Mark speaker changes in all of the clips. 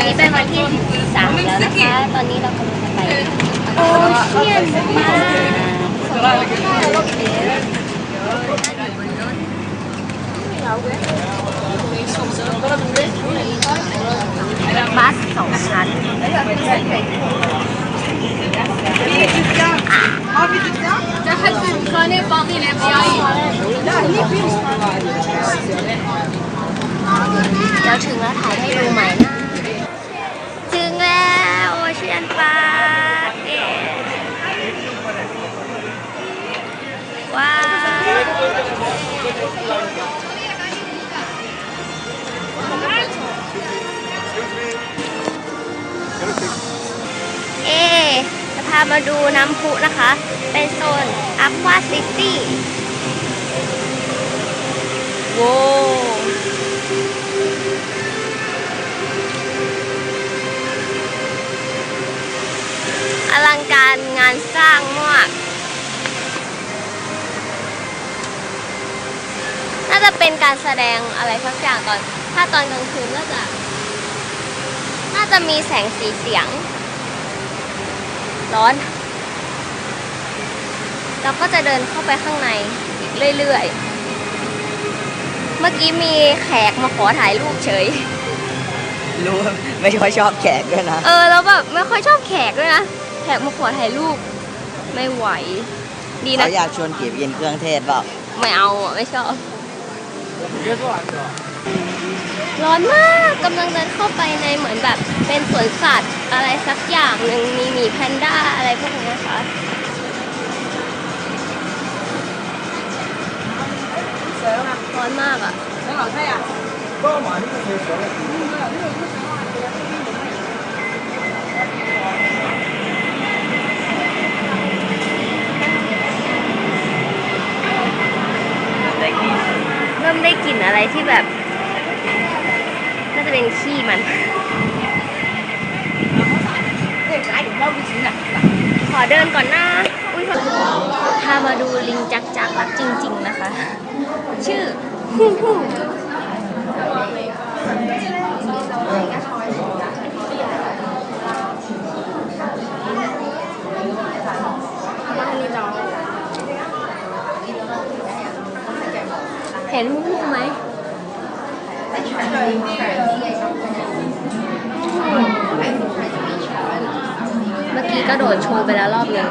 Speaker 1: วันนี้เป็นวันที่สามแล้วนะคะ ตอนนี้เรากำลังจะไปโอเชียนมาบัสสองชั้นเราถึงแล้วถ่ายให้ดูใหม่นะถึงแล้ว โอเชียนปาเย้ว้าวเอจะพามาดูน้ำพุนะคะ เป็นโซน Aqua City โว้ว อลังการงานสร้างมาก น่าจะเป็นการแสดงอะไรสักอย่างตอน ถ้าตอนกลางคืนน่าจะ น่าจะมีแสงสีเสียง ร้อน เราก็จะเดินเข้าไปข้างในอีกเรื่อยๆ เมื่อกี้มีแขกมาขอถ่ายรูปเฉย
Speaker 2: รู้ว่าไม่ค่อยชอบแขกด้วยนะ
Speaker 1: เออแล้วแบบไม่ค่อยชอบแขกด้วยนะแข กมาขอถ่ายรูปไม่ไหว ดีนะ
Speaker 2: เขาอยากชวนกีบกินเครื่องเทศเปล่า
Speaker 1: ไม่เอาอะไม่ชอบ ร้อนมากกำลังเดินเข้าไปในเหมือนแบบเป็นสวนสัตว์อะไรสักอย่างหนึ่งมีหมีแพนด้าอะไรพวกนี้นะคะร้อนมากอะเริ่ม ได้กลิ่นอะไรที่แบบ น่าจะเป็นขี้มันขอเดินก่อนนะอุ้ยพามาดูลิงจักจักรักจริง ๆ นะคะ ชื่อฮู้ฮู้เห็น เมื่อกี้ก็โดดโชว์ไปแล้วรอบหนึง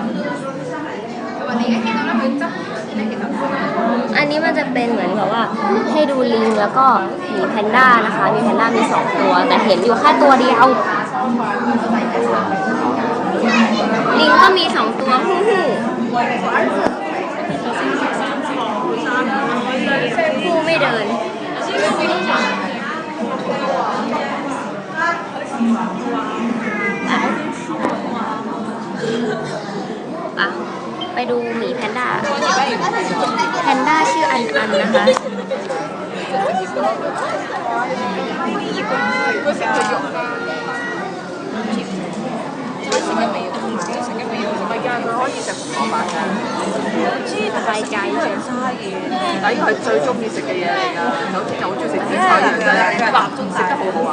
Speaker 1: อันนี้มันจะเป็นเหมือนแบบว่าให้ดูลิงแล้วก็มีแพนด้านะคะ มีแพนด้ามีสองตัว แต่เห็นอยู่แค่ตัวเดียว ลิงก็มีสองตัวฮู้ฮู้ฮู้ไม่เดิน อ่ะไปดูหมีแพนด้า แพนด้าชื่ออันอันนะคะ สบายใจเฉย
Speaker 3: 但呢个系最中意食嘅嘢嚟㗎，好似就好中意食紫菜样嘅，白中食得好好啊！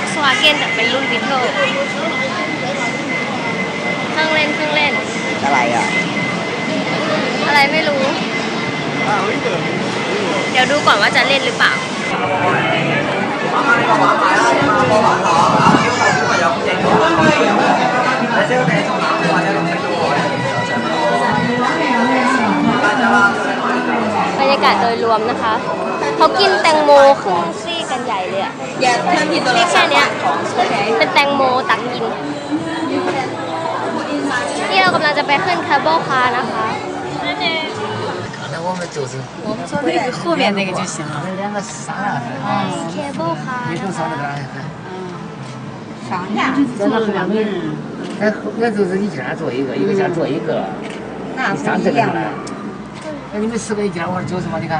Speaker 1: ของ Volkswagen แต่เป็นรุ่นบิทเทิลเครื่องเล่นเครื่องเล่น
Speaker 2: อะไรอะ
Speaker 1: อะไรไม่รู้ เดี๋ยวดูก่อนว่าจะเล่นหรือเปล่า บรรยากาศโดยรวมนะคะ เขากินแตงโมครึ่งซีก นใหญ่เลยอะซี่แค่เนี้ยเป็นแตงโมตักกิน ที่เรากำลังจะไปขึ้นคาร์โบคาร์นะคะ
Speaker 2: 那我们就是
Speaker 4: 我们说那个后面那个就行了。
Speaker 2: 那两个商量是，
Speaker 4: 嗯，
Speaker 1: เคเบิลคาร์
Speaker 2: 你
Speaker 1: นะ
Speaker 2: 更商量
Speaker 1: คะ
Speaker 2: 点。
Speaker 5: 商家，
Speaker 6: 在那后面，那那就是一家做一个，一个家做一个。
Speaker 5: 那
Speaker 6: 你上
Speaker 5: 不一样的
Speaker 6: 这个上来。。那你们四个一家，我说做什么？你看，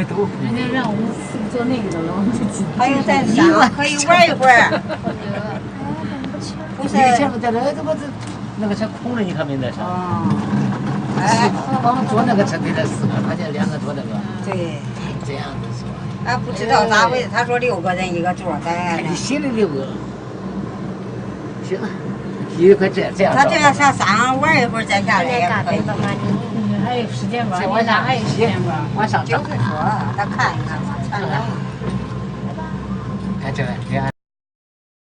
Speaker 6: 那都
Speaker 4: 人家让我们做那个的了，我们就紧
Speaker 5: 还有在山上可以玩一会儿，不是
Speaker 6: 你？前面在那怎么这那个车空了？你看没得上？
Speaker 5: 哦，哎，
Speaker 6: 我们坐那个车得了四个，他家两个坐那个，
Speaker 5: 对，
Speaker 6: 这样子是吧？
Speaker 5: 俺不知道咋回事，他说六个人一个座，
Speaker 6: 哎，
Speaker 5: 咱
Speaker 6: 你心里六个，行了，一块这这样
Speaker 5: 他这
Speaker 6: 着
Speaker 5: 要上山上玩一会儿再下
Speaker 1: บร
Speaker 5: 来
Speaker 4: 还有时间玩，我俩还有时间玩。
Speaker 6: 我想
Speaker 5: 九块多，再看一看吧，看
Speaker 6: 看。这，你看。